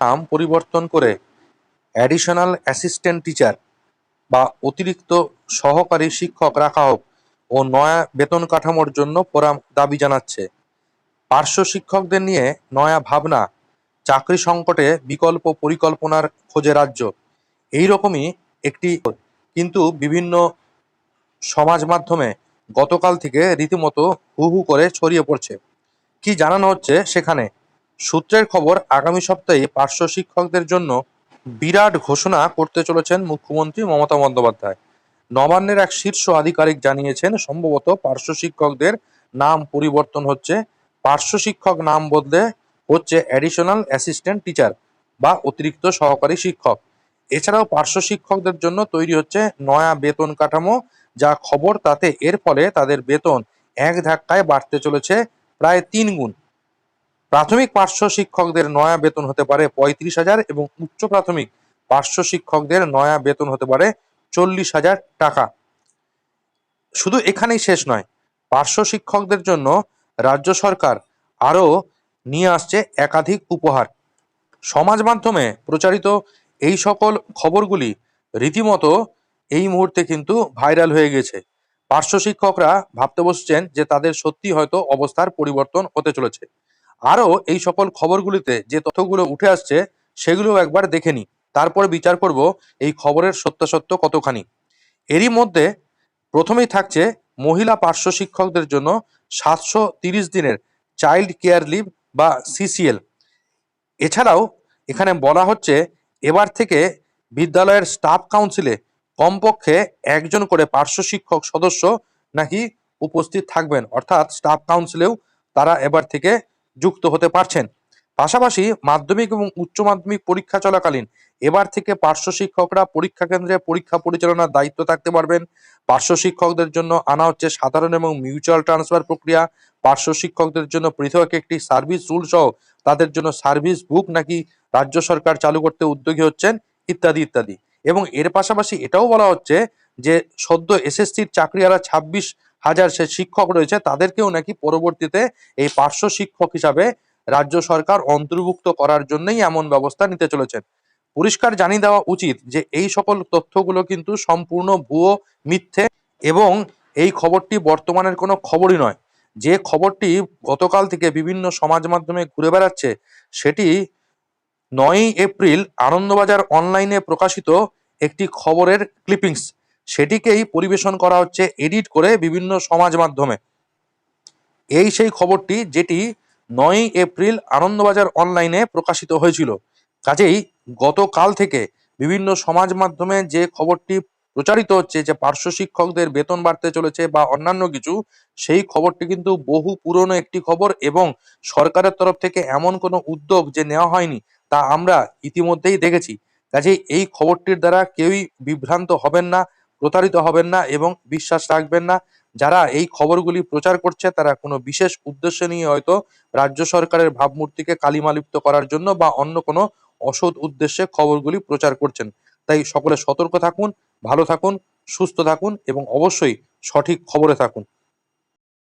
নাম পরিবর্তন করে অ্যাডিশনাল অ্যাসিস্ট্যান্ট টিচার বা অতিরিক্ত সহকারী শিক্ষক রাখা হোক ও নয়া বেতন কাঠামোর জন্য ফোরাম দাবি জানাচ্ছে। পার্শ্ব শিক্ষকদের নিয়ে নয়া ভাবনা, চাকরি সংকটে বিকল্প পরিকল্পনার খোঁজে রাজ্য। এই রকমই একটি কিন্তু বিভিন্ন সমাজ মাধ্যমে গতকাল থেকে রীতিমতো হু হু করে ছড়িয়ে পড়ছে। কি জানানো হচ্ছে সেখানে? সূত্রের খবর, আগামী সপ্তাহে পার্শ্ব শিক্ষকদের জন্য বিরাট ঘোষণা করতে চলেছেন মুখ্যমন্ত্রী মমতা বন্দ্যোপাধ্যায়। নবান্নের এক শীর্ষ আধিকারিক জানিয়েছেন, সম্ভবত পার্শ্ব শিক্ষকদের নাম পরিবর্তন হচ্ছে। পার্শ্ব শিক্ষক নাম বদলে হচ্ছে অ্যাডিশনাল অ্যাসিস্ট্যান্ট টিচার বা অতিরিক্ত সহকারী শিক্ষক। এছাড়াও পার্শ্ব শিক্ষকদের জন্য তৈরি হচ্ছে নয়া বেতন কাঠামো, যা খবর তাতে এর ফলে তাদের বেতন এক ধাক্কায় বাড়তে চলেছে, প্রায় তিন গুণ। প্রাথমিক পার্শ্ব শিক্ষকদের নয়া বেতন হতে পারে পঁয়ত্রিশ হাজার এবং উচ্চ প্রাথমিক পার্শ্ব শিক্ষকদের নয়া বেতন হতে পারে চল্লিশ হাজার টাকা। শুধু এখানেই শেষ নয়, পার্শ্ব শিক্ষকদের জন্য রাজ্য সরকার আরও নিয়ে আসছে একাধিক উপহার। সমাজ মাধ্যমে প্রচারিত এই সকল খবরগুলি রীতিমতো এই মুহূর্তে কিন্তু ভাইরাল হয়ে গেছে। পার্শ্ব শিক্ষকরা ভাবতে বসছেন যে তাদের সত্যি হয়তো অবস্থার পরিবর্তন হতে চলেছে। আরও এই সকল খবরগুলিতে যে তথ্যগুলো উঠে আসছে, সেগুলো একবার দেখে নিই। তারপর বিচার করব এই খবরের সত্যাসত্য কতখানি। এরই মধ্যে প্রথমেই থাকছে মহিলা পার্শ্ব শিক্ষকদের জন্য সাতশো দিনের চাইল্ড কেয়ার লিভ বা সিসিএল। এছাড়াও এখানে বলা হচ্ছে এবার থেকে বিদ্যালয়ের স্টাফ কাউন্সিলে কমপক্ষে একজন করে পার্শ্ব শিক্ষক সদস্য নাকি উপস্থিত থাকবেন। অর্থাৎ স্টাফ কাউন্সিলেও তারা এবার থেকে যুক্ত হতে পারছেন। পাশাপাশি মাধ্যমিক এবং উচ্চ মাধ্যমিক পরীক্ষা চলাকালীন এবার থেকে পার্শ্ব শিক্ষকরা পরীক্ষা কেন্দ্রে পরীক্ষা পরিচালনার দায়িত্ব থাকতে পারবেন। পার্শ্ব শিক্ষকদের জন্য আনা হচ্ছে সাধারণ এবং মিউচুয়াল ট্রান্সফার প্রক্রিয়া। পার্শ্ব শিক্ষকদের জন্য পৃথক একটি সার্ভিস রুল সহ তাদের জন্য সার্ভিস বুক নাকি রাজ্য সরকার চালু করতে উদ্যোগী হচ্ছেন, ইত্যাদি ইত্যাদি। এবং এর পাশাপাশি এটাও বলা হচ্ছে যে সদ্য এসএসসির চাকরিয়ারা ছাব্বিশ হাজার সে শিক্ষক রয়েছে, তাদেরকেও নাকি পরবর্তীতে এই পার্শ্ব শিক্ষক হিসাবে রাজ্য সরকার অন্তর্ভুক্ত করার জন্যই এমন ব্যবস্থা নিতে চলেছেন। পরিষ্কার জানিয়ে দেওয়া উচিত যে, এই সকল তথ্যগুলো কিন্তু সম্পূর্ণ ভুয়ো, মিথ্যে এবং এই খবরটি বর্তমানের কোনো খবরই নয়। যে খবরটি গতকাল থেকে বিভিন্ন সমাজ মাধ্যমে ঘুরে বেড়াচ্ছে, সেটি নয়ই এপ্রিল আনন্দবাজার অনলাইনে প্রকাশিত একটি খবরের ক্লিপিংস। সেটিকেই পরিবেশন করা হচ্ছে এডিট করে বিভিন্ন সমাজ মাধ্যমে। এই সেই খবরটি যেটি নয়ই এপ্রিল আনন্দবাজার অনলাইনে প্রকাশিত হয়েছিল। কাজেই গতকাল থেকে বিভিন্ন সমাজ মাধ্যমে যে খবরটি প্রচারিত হচ্ছে, যে পার্শ্ব শিক্ষকদের বেতন বাড়তে চলেছে বা অন্যান্য কিছু, সেই খবরটি কিন্তু বহু পুরনো একটি খবর এবং সরকারের তরফ থেকে এমন কোনো উদ্যোগ যে নেওয়া হয়নি, তা আমরা ইতিমধ্যেই দেখেছি। কাজেই এই খবরটির দ্বারা কেউই বিভ্রান্ত হবেন না। প্রতারিত হবেন না এবং বিশ্বাস রাখবেন না। যারা এই খবরগুলি প্রচার করছে, তারা কোনো বিশেষ উদ্দেশ্য নিয়ে হয়তো রাজ্য সরকারের ভাবমূর্তিকে কালিমালিপ্ত করার জন্য বা অন্য কোনো অসৎ উদ্দেশ্যে খবরগুলি প্রচার করছেন। তাই সকলে সতর্ক থাকুন, ভালো থাকুন, সুস্থ থাকুন এবং অবশ্যই সঠিক খবরে থাকুন।